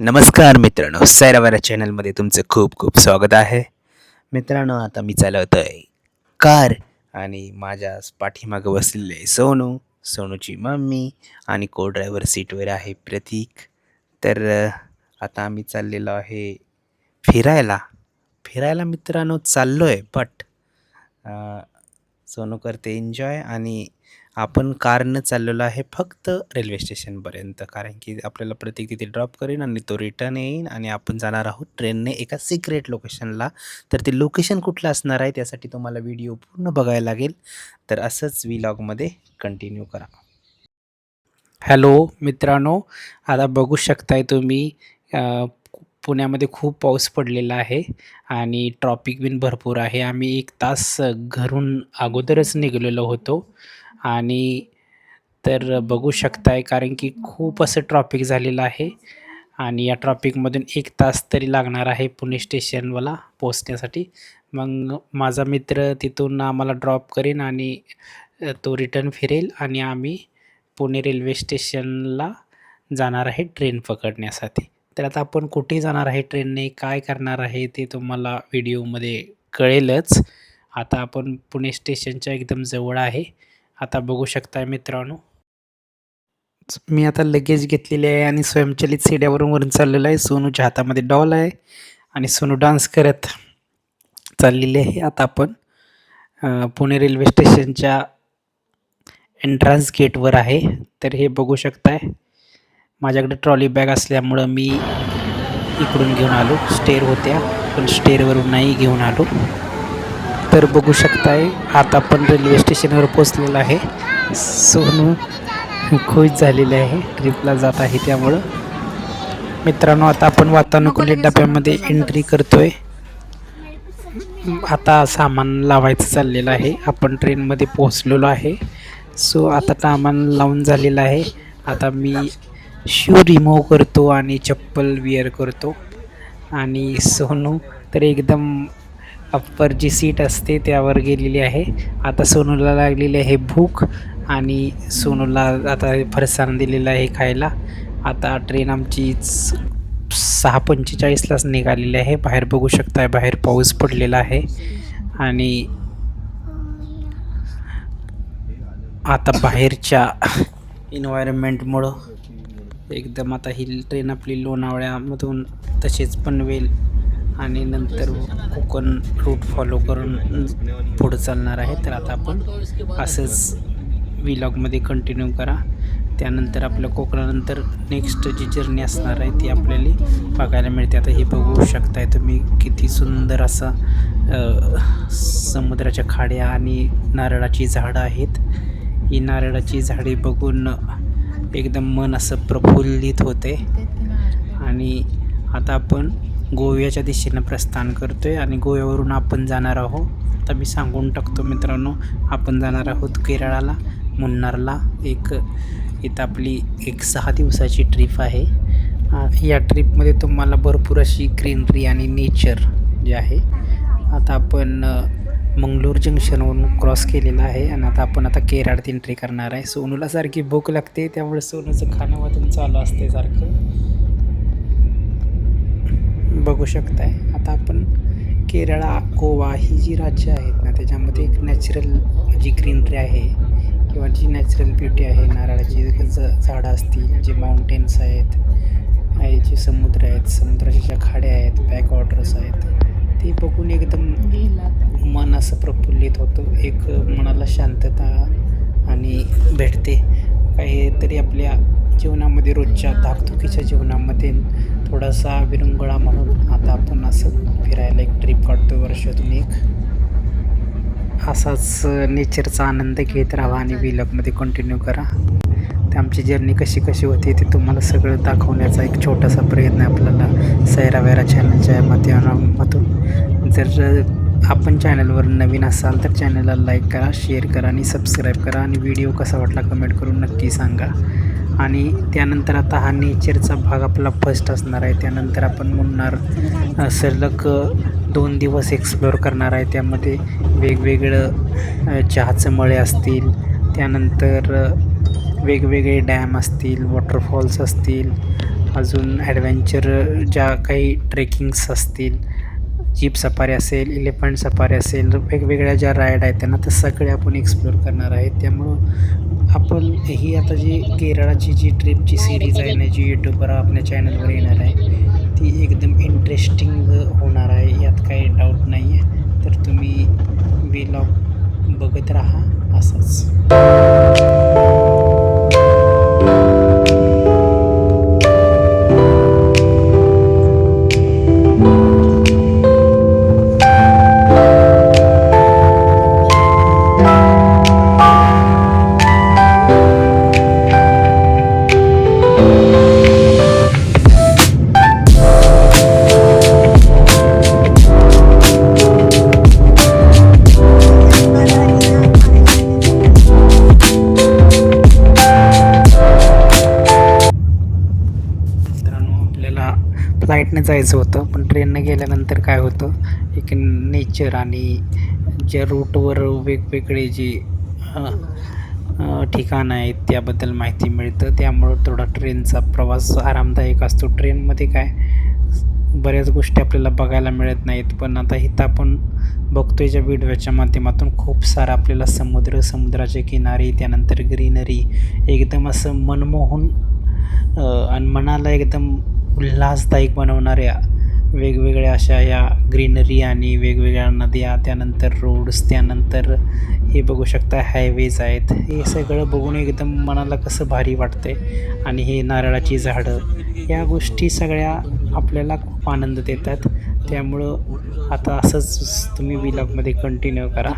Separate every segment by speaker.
Speaker 1: नमस्कार मित्रांनो सैरावारा चॅनलमध्ये तुमचं खूप खूप स्वागत आहे. मित्रांनो आता मी चालवतो आहे कार आणि माझ्या पाठीमागं बसलेले आहे सोनू सोनूची मम्मी आणि को ड्रायव्हर सीटवर आहे प्रतीक. तर आता आम्ही चाललेलो आहे फिरायला. फिरायला मित्रांनो चाललो आहे बट सोनू करते एन्जॉय आणि आपण कारनं चाललेलो आहे फक्त रेल्वे स्टेशनपर्यंत कारण की आपल्याला प्रत्येक तिथे ड्रॉप करेन आणि तो रिटर्न येईन आणि आपण जाणार आहोत ट्रेनने एका सिक्रेट लोकेशनला तर ते लोकेशन कुठलं असणार आहे त्यासाठी तुम्हाला व्हिडिओ पूर्ण बघायला लागेल. तर असंच व्लॉगमध्ये कंटिन्यू करा. हॅलो मित्रांनो आता बघू शकताय तुम्ही पुण्यामध्ये खूप पाऊस पडलेला आहे आणि ट्रॉपिक बिन भरपूर आहे. आम्ही एक तास घरून अगोदरच निघालेलो होतो. आणि तर बघू शकताय कारण की खूप असं ट्रॉफिक झालेलं आहे. आणि या ट्रॉफिकमधून एक तास तरी लागणार आहे पुणे स्टेशनवाला पोचण्यासाठी मग माझा मित्र तिथून आम्हाला ड्रॉप करेन आणि तो रिटर्न फिरेल आणि आम्ही पुणे रेल्वे स्टेशनला जाणार आहे ट्रेन पकडण्यासाठी. तर आता आपण कुठे जाणार आहे ट्रेनने काय करणार आहे ते तुम्हाला व्हिडिओमध्ये कळेलच. आता आपण पुणे स्टेशनच्या एकदम जवळ आहे. आता बघू शकताय मित्रांनो. मी आता लगेज घेतलेली आहे आणि स्वयंचलित सीड्यावरून वरून चाललेलं आहे. सोनूच्या हातामध्ये डॉल आहे आणि सोनू डान्स करत चाललेली आहे. आता आपण पुणे रेल्वे स्टेशनच्या एंट्रन्स गेटवर आहे. तर हे बघू शकताय. माझ्याकडे ट्रॉली बॅग असल्यामुळं मी इकडून घेऊन आलो. स्टेअर होत्या पण स्टेअरवरून नाही घेऊन आलो. तर बघू शकताय आता आपण रेल्वे स्टेशनवर पोचलेलं आहे. सोनू खुश झालेले आहे ट्रिपला जात आहे त्यामुळं. मित्रांनो आता आपण वातानुकूलित डब्यामध्ये एंट्री करतोय. आता सामान लावायचं चाललेलं आहे आपण ट्रेनमध्ये पोहोचलेलो आहे. सो आता सामान लावून झालेलं आहे. आता मी शू रिमूव्ह करतो आणि चप्पल विअर करतो. आणि सोनू तर एकदम अप्पर जी सीट असते त्यावर गेलेली आहे. आता सोनूला लागलेली आहे भूक आणि सोनूला आता फरसाण दिलेलं आहे खायला. आता ट्रेन आमची सहा पंचेचाळीसलाच निघालेली आहे. बाहेर बघू शकताय बाहेर पाऊस पडलेला आहे. आणि आता बाहेरच्या इन्व्हायरमेंटमुळं एकदम आता ही ट्रेन आपली लोणावळ्यामधून तसेच पनवेल आणि नंतर कोकण रूट फॉलो करून पुढं चालणार आहे. तर आता आपण असंच विलॉगमध्ये कंटिन्यू करा. त्यानंतर आपल्या कोकणानंतर नेक्स्ट जी जर्नी असणार आहे ती आपल्याला बघायला मिळते. आता हे बघू शकताय तुम्ही किती सुंदर असा समुद्राच्या खाड्या आणि नारळाची झाडं आहेत. ही नारळाची झाडे बघून एकदम मन असं प्रफुल्लित होते. आणि आता आपण गोव्याच्या दिशेनं प्रस्थान करतो आहे आणि गोव्यावरून आपण जाणार आहोत. आता मी सांगून टाकतो मित्रांनो आपण जाणार आहोत केरळाला मुन्नारला. एक इथं आपली एक सहा दिवसाची ट्रिप आहे. या ट्रिपमध्ये तुम्हाला भरपूर अशी ग्रीनरी आणि नेचर जे आहे. आता आपण मंगलोर जंक्शनवरून क्रॉस केलेला आहे आणि आता आपण आता केरळात एंट्री करणार आहे. सोनूला सारखी भूक लागते त्यामुळे सोनूचं खाणं वाटून चालू असते सारखं. बघू शकताय. आता आपण केरळा गोवा ही जी राज्य आहेत ना त्याच्यामध्ये एक नॅचरल जी ग्रीनरी आहे किंवा जी नॅचरल ब्युटी आहे नारळाची ज झाडं असतील जे माउंटेन्स आहेत आहे जे समुद्र आहेत समुद्राच्या ज्या खाड्या आहेत बॅक वॉटर्स आहेत ते बघून एकदम मन असं प्रफुल्लित होतं. एक मनाला शांतता आणि भेटते. काहीतरी आपल्या जीवनामध्ये रोजच्या धाकधुकीच्या जीवनामध्ये थोडासा विरंगुळा म्हणून आता आपण असं फिरायला एक ट्रिप काढतो वर्षातून एक. असाच नेचरचा आनंद घेत राहा आणि विलॉगमध्ये कंटिन्यू करा. ते आमची जर्नी कशी कशी होती ते तुम्हाला सगळं दाखवण्याचा एक छोटासा प्रयत्न आपल्याला आपल्याला सैरावैरा चॅनलच्या माध्यमातून. जर आपण चॅनलवर नवीन असाल तर चॅनलला लाईक करा शेअर करा आणि सबस्क्राईब करा. आणि व्हिडिओ कसा वाटला कमेंट करून नक्की सांगा. आणि त्यानंतर आता हा नेचरचा भाग आपला फर्स्ट असणार आहे. त्यानंतर आपण मुन्नार सलग दोन दिवस एक्सप्लोअर करणार आहे. त्यामध्ये वेगवेगळं चहाचं मळे असतील. त्यानंतर वेगवेगळे डॅम असतील वॉटरफॉल्स असतील. अजून ॲडव्हेंचर ज्या काही ट्रेकिंग्स असतील जीप सफारी असेल इलेफंट सफारी असेल वेगवेगळ्या ज्या राईड आहेत त्यांना तर सगळे आपण एक्सप्लोर करणार आहेत त्यामुळं आपण ही आता जी केरळाची जी ट्रिपची सिरीज आहे ना जी यूट्यूबवर आपल्या चॅनलवर येणार आहे ती एकदम इंटरेस्टिंग होणार आहे यात काही डाऊट नाही आहे तर तुम्ही व्लॉग बघत राहा असंच. आणि ज्या रूटवर वेगवेगळे जे ठिकाणं आहेत त्याबद्दल माहिती मिळतं. त्यामुळं थोडा ट्रेनचा प्रवास आरामदायक असतो. ट्रेनमध्ये काय बऱ्याच गोष्टी आपल्याला बघायला मिळत नाहीत. पण आता इथं आपण बघतोय ज्या व्हिडिओच्या माध्यमातून खूप सारं आपल्याला समुद्र समुद्राचे किनारे त्यानंतर ग्रीनरी एकदम असं मनमोहन आणि मनाला एकदम उल्हासदायक बनवणाऱ्या वेगवेगळ्या अशा या ग्रीनरी आणि वेगवेगळ्या नद्या त्यानंतर रोड्स त्यानंतर हे बघू शकता हायवेज आहेत. हे सगळं बघून एकदम मनाला कसं भारी वाटते आणि हे नारळाची झाडं या गोष्टी सगळ्या आपल्याला खूप आनंद देतात. त्यामुळं आता असंच तुम्ही विलॉगमध्ये कंटिन्यू करा.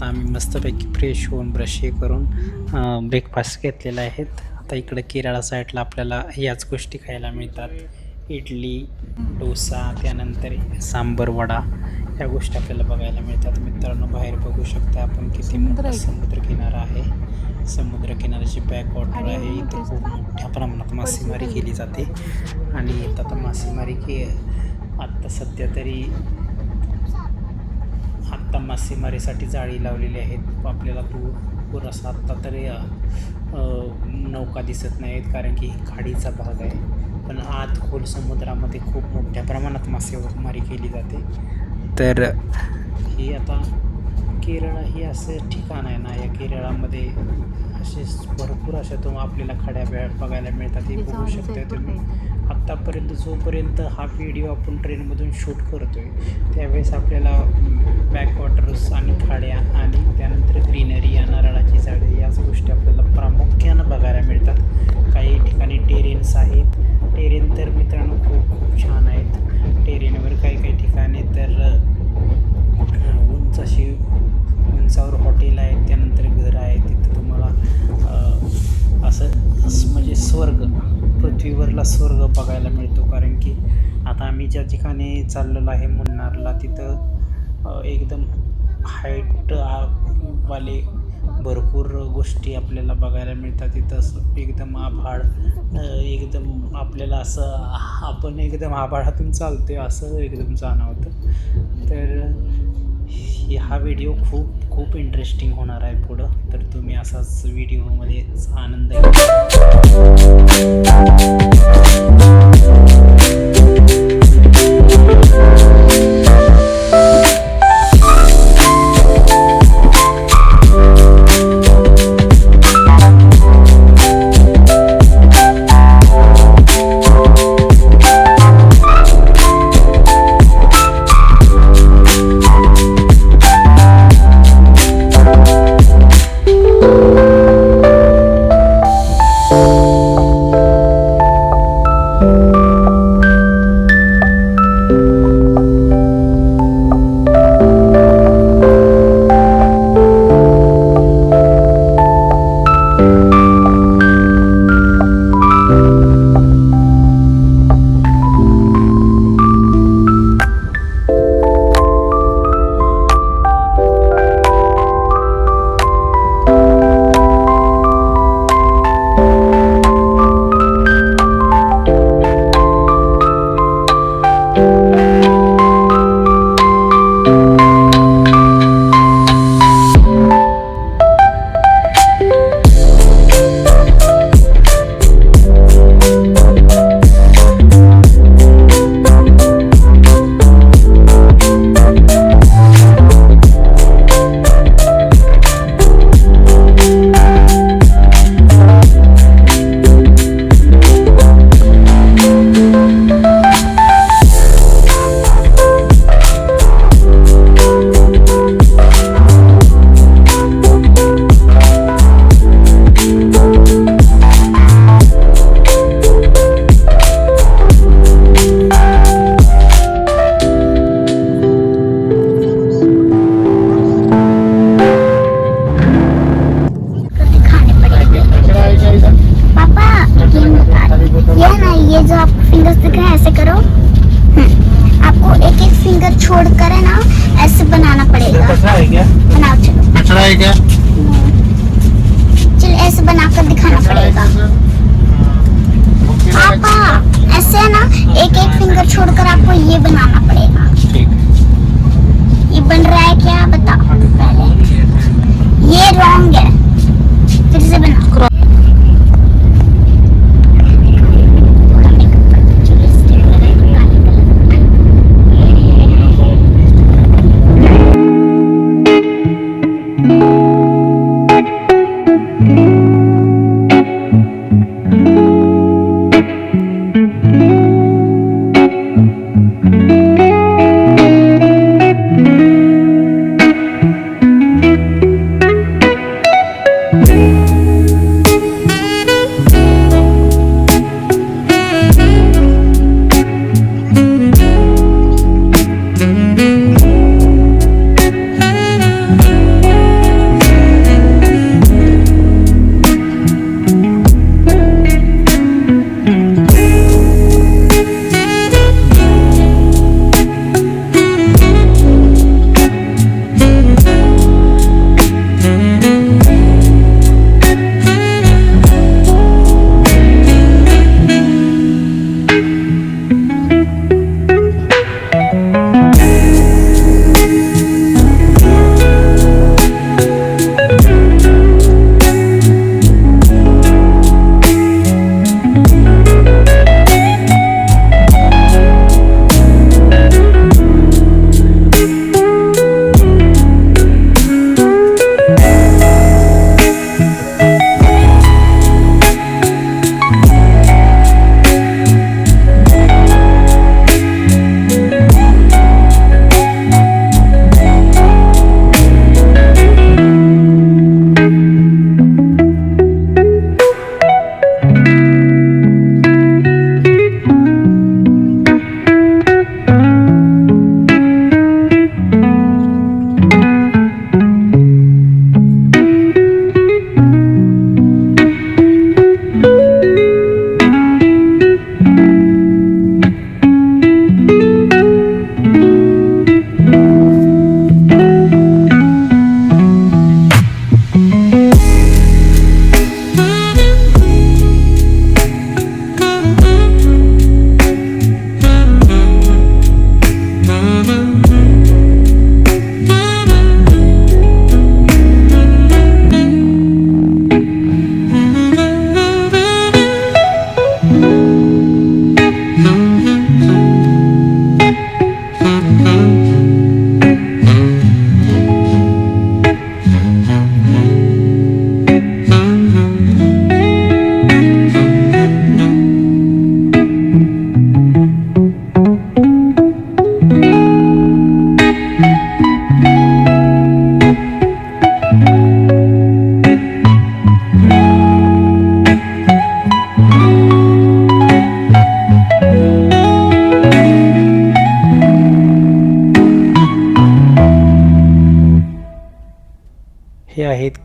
Speaker 1: तर आम्ही मस्तपैकी फ्रेश होऊन ब्रश हे करून ब्रेकफास्ट घेतलेला आहेत. आता इकडं केरळा साईडला आपल्याला याच गोष्टी खायला मिळतात. इडली डोसा त्यानंतर सांबर वडा या गोष्टी आपल्याला बघायला मिळतात. मित्रांनो बाहेर बघू शकता आपण किती मोठा समुद्रकिनारा आहे. समुद्रकिनाऱ्याची बॅकवॉटर आहे. इथे खूप मोठ्या प्रमाणात मासेमारी केली जाते. आणि इथं आता मासेमारी के आत्ता सध्या तरी आत्ता मासेमारीसाठी जाळी लावलेली आहेत. आपल्याला दूर पुरासा आत्ता तरी नौका दिसत नाहीत कारण की ही खाडीचा भाग आहे. पण आत खोल समुद्रामध्ये खूप मोठ्या प्रमाणात मासेमारी केली जाते. तर ही आता केरळ ही असं ठिकाण आहे ना या केरळामध्ये असे भरपूर अशा तो आपल्याला खड्या वेळ बघायला मिळतात. हे बघू शकता तुम्ही. आत्तापर्यंत जोपर्यंत हा व्हिडिओ आपण ट्रेनमधून शूट करतो आहे त्यावेळेस आपल्याला बॅकवॉटर्स आणि खाड्या आणि त्यानंतर ग्रीनरी या नारळाची झाडे याच गोष्टी आपल्याला प्रामुख्यानं बघायला मिळतात. काही ठिकाणी टेरेन्स आहेत. टेरेन तर मित्रांनो खूप खूप छान आहेत. टेरेनवर काही काही ठिकाणी तर उंच अशी उंचावर हॉटेल आहेत त्यानंतर घर आहे. तिथं तुम्हाला असं म्हणजे स्वर्ग. पृथ्वीवरला स्वर्ग बघायला मिळतो. कारण की आता आम्ही ज्या ठिकाणी चाललेलो आहे मुन्नारला तिथं एकदम हाईट वाले भरपूर गोष्टी आपल्याला बघायला मिळतात. तिथं एकदम आभाळ एकदम आपल्याला असं आपण एकदम आभाळातून चालतो असं एकदम जाणवतं. तर हा व्हिडिओ खूप खूप इंटरेस्टिंग होणार आहे पुढं. तर तुम्ही असाच व्हिडिओमध्ये आनंद घ्या.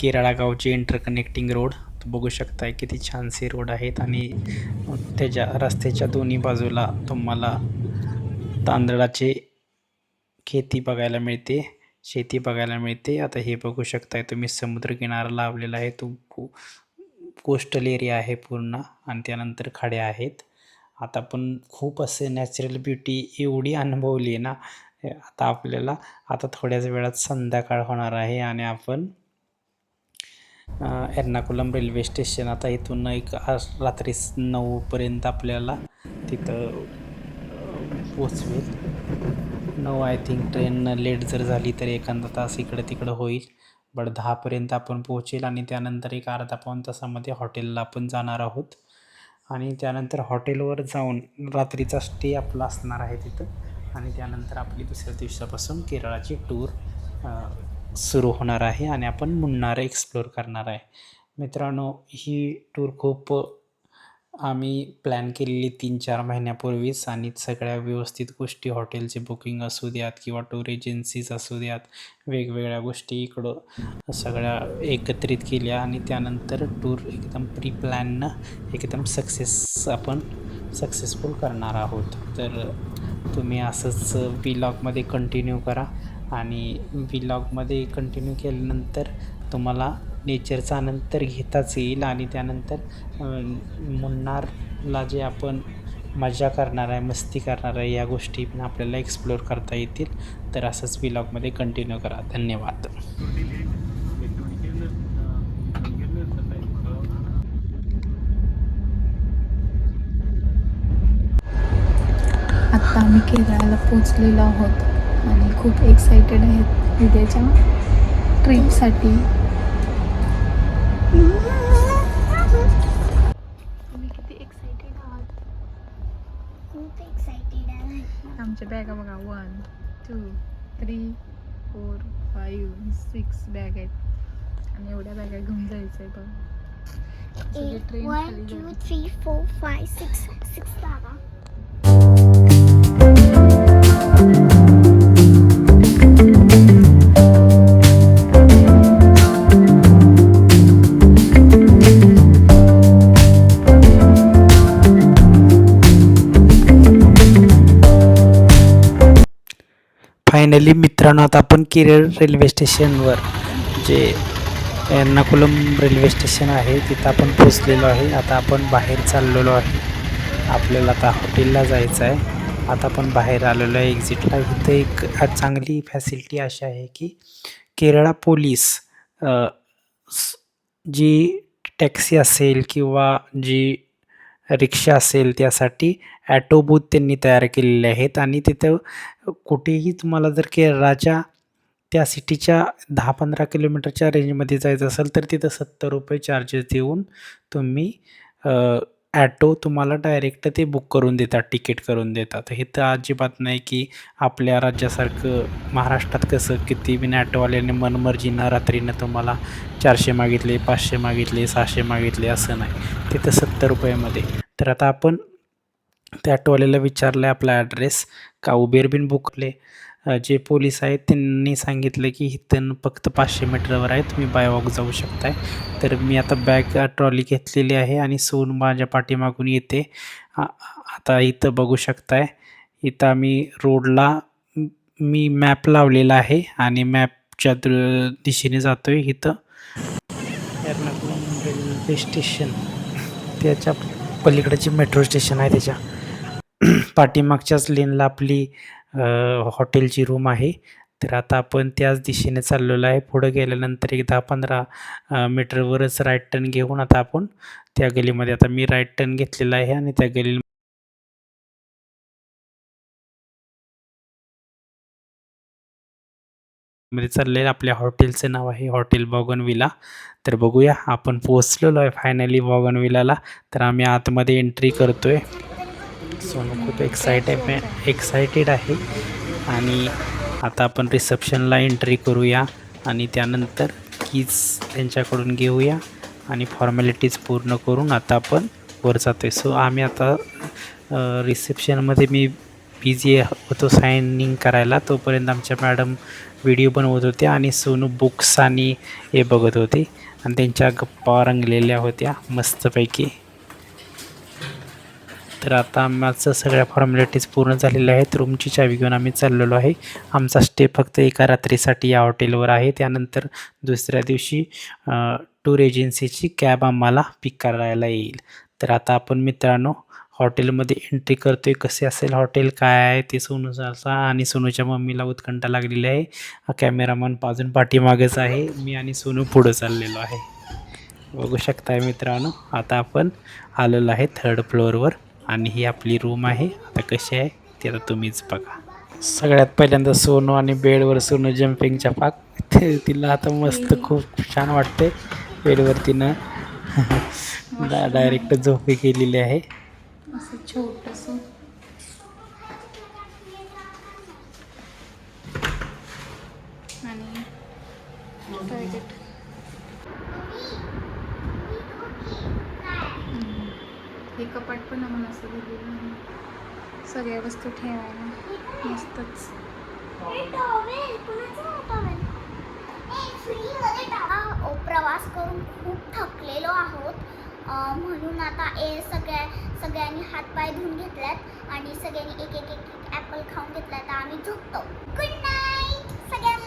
Speaker 2: हे
Speaker 1: केराळा गावचे इंटरकनेक्टिंग रोड बघू शकताय किती छानसे रोड आहेत आणि त्याच्या रस्त्याच्या दोन्ही बाजूला तुम्हाला तांदळाचे खेती बघायला मिळते शेती बघायला मिळते. आता हे बघू शकताय तुम्ही समुद्रकिनारा लावलेला आहे. तो कोस्टल एरिया आहे पूर्ण आणि त्यानंतर खाड्या आहेत. आता पण खूप असे नॅचरल ब्युटी एवढी अनुभवली आहे ना. आता आपल्याला आता थोड्याच वेळात संध्याकाळ होणार आहे आणि आपण एर्नाकुलम रेल्वे स्टेशन. आता इथून एक आज रात्री नऊपर्यंत आपल्याला तिथं पोचवेल. नऊ आय थिंक ट्रेन लेट जर झाली तर एखादा तास इकडं तिकडं होईल. बट दहापर्यंत आपण पोहोचेल आणि त्यानंतर एक अर्धा पाऊण तासामध्ये हॉटेलला आपण जाणार आहोत. आणि त्यानंतर हॉटेलवर जाऊन रात्रीचा स्टे आपला असणार आहे तिथं. आणि त्यानंतर आपली दुसऱ्या दिवसापासून केरळाची टूर सुरू होणार आहे आणि आपण मुन्नार एक्सप्लोअर करणार आहे. मित्रांनो ही टूर खूप आम्ही प्लॅन केलेली तीन चार महिन्यापूर्वीच आणि सगळ्या व्यवस्थित गोष्टी हॉटेलचे बुकिंग असू द्यात किंवा टूर एजन्सीज असू द्यात वेगवेगळ्या गोष्टी इकडं सगळ्या एकत्रित केल्या आणि त्यानंतर टूर एकदम प्री प्लॅननं एकदम सक्सेस आपण सक्सेसफुल करणार आहोत. तर तुम्ही असंच विलॉगमध्ये कंटिन्यू करा. आणि विलॉगमध्ये कंटिन्यू केल्यानंतर तुम्हाला नेचरचा आनंद तर घेताच येईल आणि त्यानंतर मुन्नारला जे आपण मजा करणार आहे मस्ती करणार आहे या गोष्टी पण आपल्याला एक्सप्लोअर करता येतील. तर असंच विलॉगमध्ये कंटिन्यू करा. धन्यवाद.
Speaker 3: आत्ता आम्ही केरळाला पोचलेलो आहोत. खूप एक्सायटेड आहेत उद्याच्या ट्रिपसाठी तुम्ही किती एक्सायटेड आहात?
Speaker 4: खूप आहे.
Speaker 3: आमच्या बॅगा बघा one two three four five six bag आहेत. आणि एवढ्या बॅगा घेऊन जायचं आहे बघ train
Speaker 4: one two. Three four five six six बागा
Speaker 1: फायनली मित्रांनो आता आपण केरळ रेल्वे स्टेशनवर जे एर्नाकुलम रेल्वे स्टेशन आहे तिथं आपण पोचलेलो आहे. आता आपण बाहेर चाललेलो आहे. आपल्याला आता हॉटेलला जायचं आहे. आता आपण बाहेर आलेलो आहे. एक्झिटला. इथं एक चांगली फॅसिलिटी अशी आहे की केरळा पोलीस जी टॅक्सी असेल किंवा जी रिक्षा असेल त्यासाठी ॲटो बूथ त्यांनी तयार केलेले आहेत. आणि तिथं कुठेही तुम्हाला जर केरळाच्या त्या सिटीच्या दहा पंधरा किलोमीटरच्या रेंजमध्ये जायचं असेल तर तिथं सत्तर रुपये चार्जेस देऊन तुम्ही ॲटो तुम्हाला डायरेक्ट ते बुक करून देतात तिकीट करून देतात. हे तर अजिबात नाही की आपल्या राज्यासारखं महाराष्ट्रात कसं किती बिन ॲटोवाल्याने मनमर्जीनं रात्रीनं तुम्हाला चारशे मागितले पाचशे मागितले सहाशे मागितले असं नाही. तिथं सत्तर रुपयामध्ये तर आता आपण त्या ऑटोवाल्याला विचारलं आहे आपला ॲड्रेस का उबेर बिन बुकले? जे पोलीस आहेत त्यांनी सांगितलं की इथं फक्त पाचशे मीटरवर आहे. तुम्ही बाय वॉक जाऊ शकताय. तर मी आता बॅग ट्रॉली घेतलेली आहे आणि सोन माझ्या पाठीमागून येते. आता इथं बघू शकताय. इथं आम्ही रोडला मी मॅप लावलेला आहे आणि मॅपच्या दृ दिशेने जातो आहे इथं. एर्नाकुलम रेल्वे स्टेशन त्याच्या पलीकडची मेट्रो स्टेशन आहे त्याच्या. पाठीमागच्याच लेनला आपली हॉटेलची रूम आहे. तर आता आपण त्याच दिशेने चाललेलो आहे. पुढं गेल्यानंतर एक दहा पंधरा मीटरवरच राईट टर्न घेऊन आता आपण त्या गलीमध्ये आता मी राईट टर्न घेतलेला आहे आणि त्या गली मध्ये चाललेलं आपल्या हॉटेलचं नाव आहे हॉटेल बॉगनविला. तर बघूया आपण पोचलेलो आहे फायनली बॉगनविलाला. तर आम्ही आतमध्ये एंट्री करतोय. सोनू खूप एक्साइटेड एक्सायटेड आहे. आणि आता आपण रिसेप्शनला एंट्री करूया. आणि त्यानंतर कीज त्यांच्याकडून घेऊया. आणि फॉर्मॅलिटीज पूर्ण करून आता आपण वर जातो आहे सो आम्ही आता रिसेप्शनमध्ये मी बिझी होतो सायनिंग करायला. तोपर्यंत आमच्या मॅडम व्हिडिओ बनवत होत्या आणि सोनू बुक्स आणि हे बघत होते. आणि त्यांच्या गप्पा रंगलेल्या होत्या मस्तपैकी. तर आता आमचं सगळ्या फॉर्मॅलिटीज पूर्ण झालेल्या आहेत. रूमची चावी घेऊन आम्ही चाललेलो आहे. आमचा स्टे फक्त एका रात्रीसाठी या हॉटेलवर आहे. त्यानंतर दुसऱ्या दिवशी टूर एजन्सीची कॅब आम्हाला पिक करायला येईल. तर आता आपण मित्रांनो हॉटेलमध्ये एंट्री करतो आहे कसे असेल हॉटेल काय आहे ते सोनूचा आणि सोनूच्या मम्मीला उत्कंठा लागलेली आहे. हा कॅमेरामन अजून पाठीमागेच आहे. मी आणि सोनू पुढं चाललेलो आहे. बघू शकताय मित्रांनो आता आपण आलेलो आहे थर्ड फ्लोअरवर आणि ही आपली रूम आहे. आता कशी आहे ते आता तुम्हीच बघा. सगळ्यात पहिल्यांदा सोनू आणि बेडवर सोनू जम्पिंगच्या पाक. ते तिला आता मस्त खूप छान वाटते बेडवर तिनं डायरेक्ट झोपी केलेली आहे.
Speaker 3: असं छोटंसं. आणि टॉयलेट हे कपाट पण आम्हाला असं दिलेलं आहे. सगळ्या वस्तू ठेवायला. मस्तच.
Speaker 4: प्रवास करून खूप थकलेलो आहोत. म्हणून आता ए सगळ्या सगळ्यांनी हातपाय धुवून घेतल्यात आणि सगळ्यांनी एक एक एक ॲपल खाऊन घेतला तर आम्ही झोपतो. गुड नाईट सगळ्या